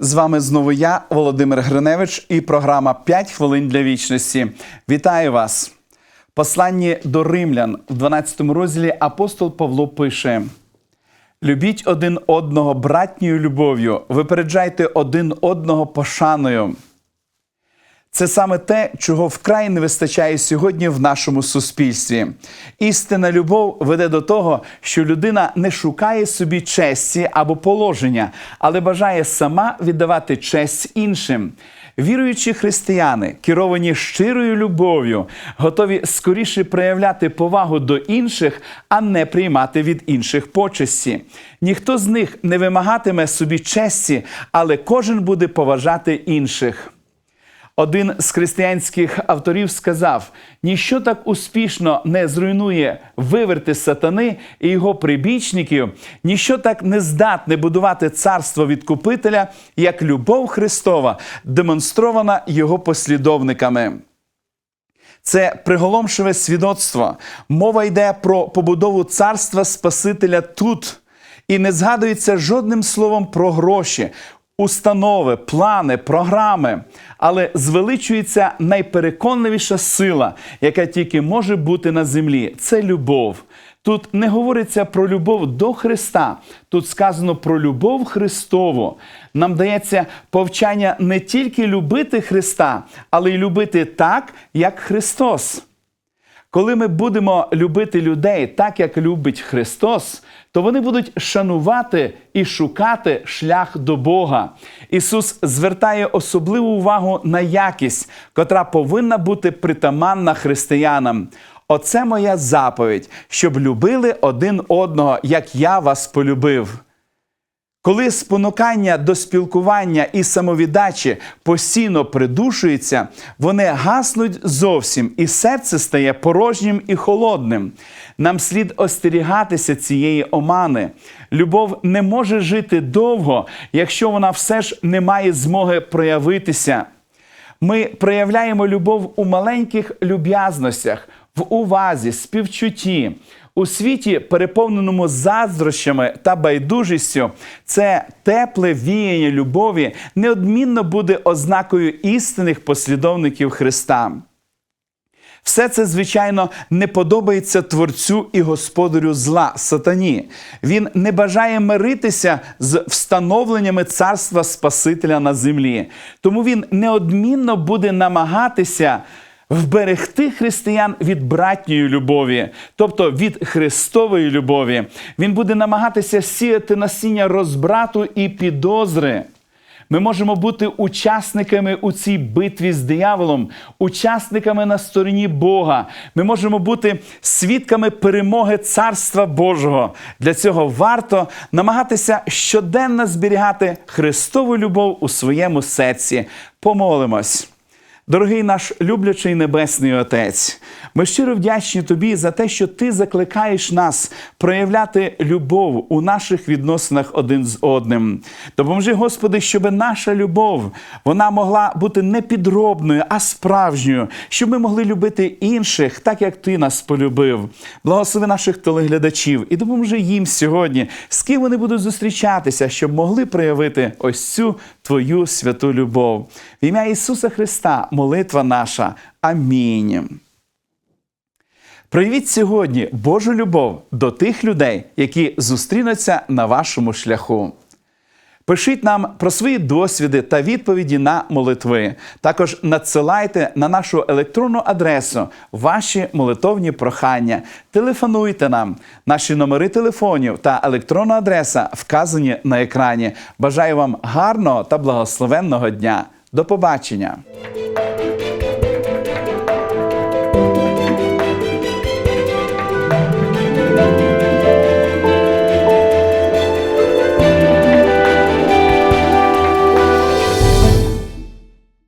З вами знову я, Володимир Гриневич, і програма «5 хвилин для вічності. Вітаю вас! Посланні до римлян в 12 розділі апостол Павло пише: Любіть один одного братньою любов'ю, випереджайте один одного пошаною. Це саме те, чого вкрай не вистачає сьогодні в нашому суспільстві. Істинна любов веде до того, що людина не шукає собі честі або положення, але бажає сама віддавати честь іншим. Віруючі християни, керовані щирою любов'ю, готові скоріше проявляти повагу до інших, а не приймати від інших почесті. Ніхто з них не вимагатиме собі честі, але кожен буде поважати інших. Один з християнських авторів сказав: ніщо так успішно не зруйнує виверти сатани і його прибічників, ніщо так не здатне будувати царство відкупителя, як любов Христова, демонстрована його послідовниками. Це приголомшиве свідоцтво. Мова йде про побудову царства Спасителя тут. І не згадується жодним словом про гроші, установи, плани, програми, але звеличується найпереконливіша сила, яка тільки може бути на землі це любов. Тут не говориться про любов до Христа, тут сказано про любов Христову. Нам дається повчання не тільки любити Христа, але й любити так, як Христос. Коли ми будемо любити людей так, як любить Христос, то вони будуть шанувати і шукати шлях до Бога. Ісус звертає особливу увагу на якість, котра повинна бути притаманна християнам. Оце моя заповідь, щоб любили один одного, як я вас полюбив. Коли спонукання до спілкування і самовіддачі постійно придушується, вони гаснуть зовсім, і серце стає порожнім і холодним. Нам слід остерігатися цієї омани. Любов не може жити довго, якщо вона все ж не має змоги проявитися. Ми проявляємо любов у маленьких люб'язностях, в увазі, співчутті. У світі, переповненому заздрощами та байдужістю, це тепле віяння любові неодмінно буде ознакою істинних послідовників Христа. Все це, звичайно, не подобається творцю і господарю зла сатані. Він не бажає миритися з встановленнями царства Спасителя на землі. Тому він неодмінно буде намагатися вберегти християн від братньої любові, тобто від Христової любові. Він буде намагатися сіяти насіння розбрату і підозри. Ми можемо бути учасниками у цій битві з дияволом, учасниками на стороні Бога. Ми можемо бути свідками перемоги Царства Божого. Для цього варто намагатися щоденно зберігати Христову любов у своєму серці. Помолимось. Дорогий наш люблячий Небесний Отець, ми щиро вдячні Тобі за те, що Ти закликаєш нас проявляти любов у наших відносинах один з одним. Допоможи, Господи, щоб наша любов вона могла бути не підробною, а справжньою, щоб ми могли любити інших, так як Ти нас полюбив. Благослови наших телеглядачів і допоможи їм сьогодні, з ким вони будуть зустрічатися, щоб могли проявити ось цю Твою святу любов. В ім'я Ісуса Христа, молитва наша. Амінь. Проявіть сьогодні Божу любов до тих людей, які зустрінуться на вашому шляху. Пишіть нам про свої досвіди та відповіді на молитви. Також надсилайте на нашу електронну адресу ваші молитовні прохання. Телефонуйте нам. Наші номери телефонів та електронна адреса вказані на екрані. Бажаю вам гарного та благословенного дня. До побачення!